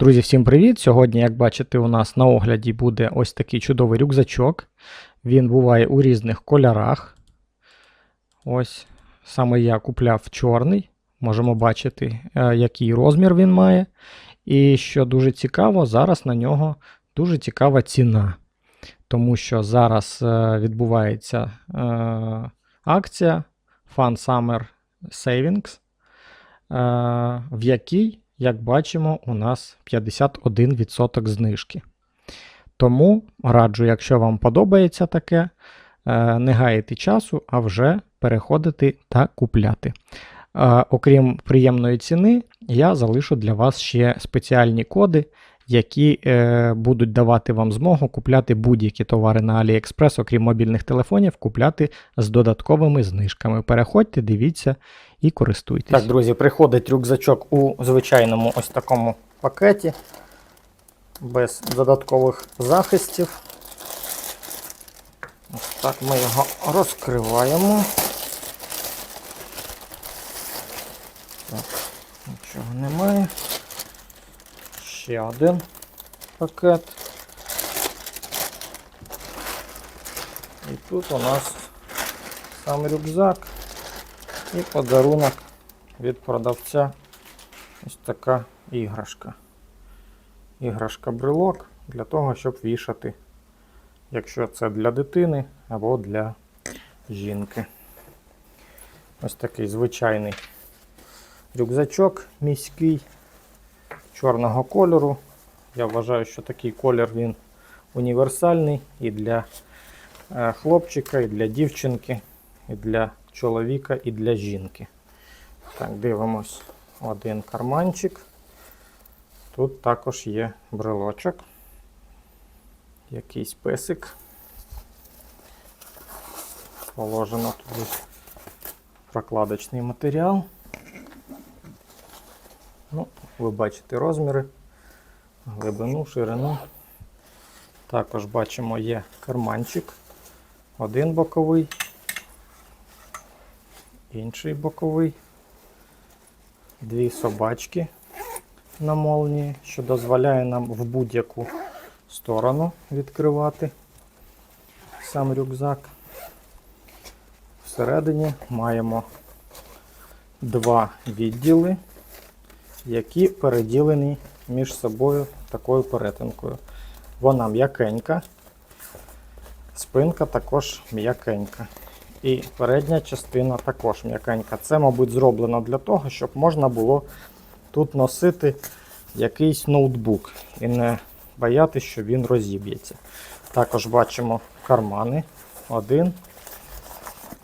Друзі, всім привіт! Сьогодні, як бачите, у нас на огляді буде ось такий чудовий рюкзачок. Він буває у різних кольорах. Ось саме я купляв чорний. Можемо бачити, е, який розмір він має. І що дуже цікаво, зараз на нього дуже цікава ціна. Тому що зараз е, відбувається е, акція Fun Summer Savings, в якій як бачимо, у нас 51% знижки. Тому раджу, якщо вам подобається таке, е, не гаяти часу, а вже переходити та купляти. Е, Окрім приємної ціни, я залишу для вас ще спеціальні коди, які е, будуть давати вам змогу купляти будь-які товари на AliExpress, окрім мобільних телефонів, купляти з додатковими знижками. Переходьте, дивіться і користуйтесь. Так, друзі, приходить рюкзачок у звичайному ось такому пакеті, без додаткових захистів. Ось так ми його розкриваємо. Так, нічого немає. Ще один пакет. І тут у нас сам рюкзак. І подарунок від продавця ось така іграшка. Іграшка брелок для того, щоб вішати, якщо це для дитини або для жінки. Ось такий звичайний рюкзачок міський чорного кольору. Я вважаю, що такий колір він універсальний і для е, хлопчика, і для дівчинки, і для чоловіка і для жінки. Так, дивимось один карманчик. Тут також є брелочок. Якийсь песик. Положено туди прокладочний матеріал. Ну, ви бачите розміри, глибину, ширину. Також бачимо є карманчик. Один боковий інший боковий, дві собачки на молнії, що дозволяє нам в будь-яку сторону відкривати сам рюкзак. Всередині маємо два відділи, які переділені між собою такою перетинкою. Вона м'якенька, спинка також м'якенька. І передня частина також м'якенька. Це, мабуть, зроблено для того, щоб можна було тут носити якийсь ноутбук і не боятися, що він розіб'ється. Також бачимо кармани. Один,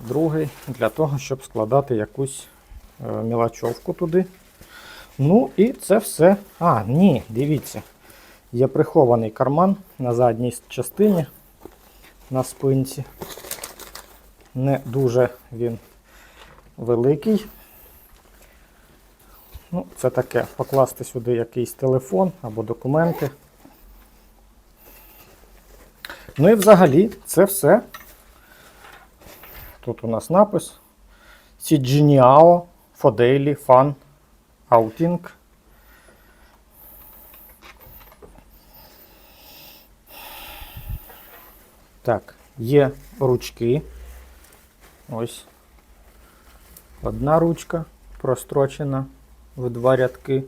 другий, для того, щоб складати якусь е, мілочовку туди. Ну і це все. А, ні, дивіться. Є прихований карман на задній частині на спинці не дуже він великий. Ну, Це таке, покласти сюди якийсь телефон або документи. Ну і взагалі це все. Тут у нас напис Сіджініао Daily Fun Outing. Так, є ручки. Ось одна ручка прострочена в два рядки.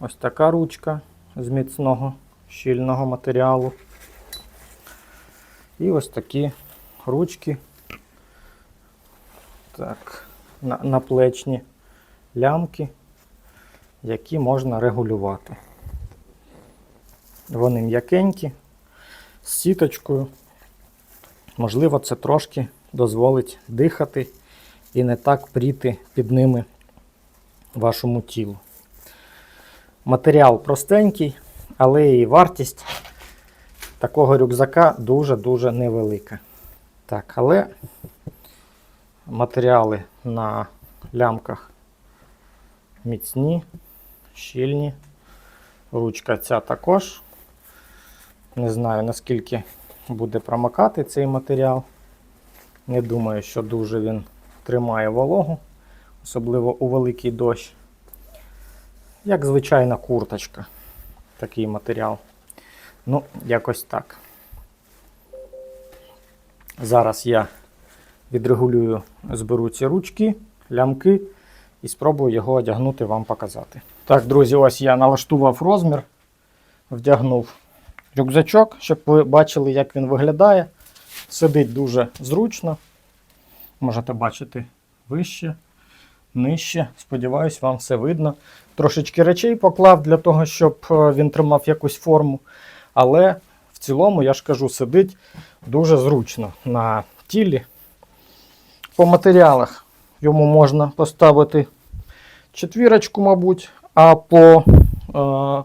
Ось така ручка з міцного щільного матеріалу. І ось такі ручки. Так, на, наплечні лямки, які можна регулювати. Вони м'якенькі, з сіточкою. Можливо, це трошки дозволить дихати і не так пріти під ними вашому тілу. Матеріал простенький, але і вартість такого рюкзака дуже-дуже невелика. Так, але матеріали на лямках міцні, щільні. Ручка ця також. Не знаю наскільки буде промокати цей матеріал. Не думаю, що дуже він тримає вологу, особливо у великий дощ. Як звичайна курточка. Такий матеріал. Ну, якось так. Зараз я відрегулюю, зберу ці ручки, лямки і спробую його одягнути вам показати. Так, друзі, ось я налаштував розмір, вдягнув рюкзачок, щоб ви бачили, як він виглядає. Сидить дуже зручно. Можете бачити вище, нижче. Сподіваюсь, вам все видно. Трошечки речей поклав для того, щоб е, він тримав якусь форму. Але в цілому, я ж кажу, сидить дуже зручно на тілі. По матеріалах йому можна поставити четвірочку, мабуть, а по е,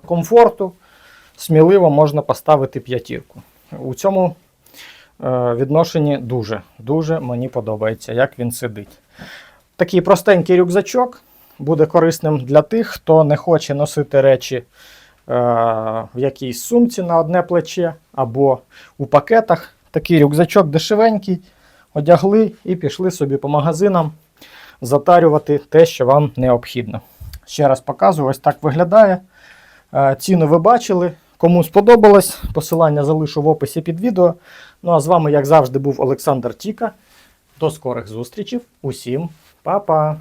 комфорту сміливо можна поставити п'ятірку. У цьому е, відношенні дуже, дуже мені подобається, як він сидить. Такий простенький рюкзачок буде корисним для тих, хто не хоче носити речі е, в якійсь сумці на одне плече або у пакетах. Такий рюкзачок дешевенький, одягли і пішли собі по магазинам затарювати те, що вам необхідно. Ще раз показую, ось так виглядає. Е, Ціну ви бачили. Кому сподобалось, посилання залишу в описі під відео. Ну а з вами, як завжди, був Олександр Тіка. До скорих зустрічей. Усім па-па!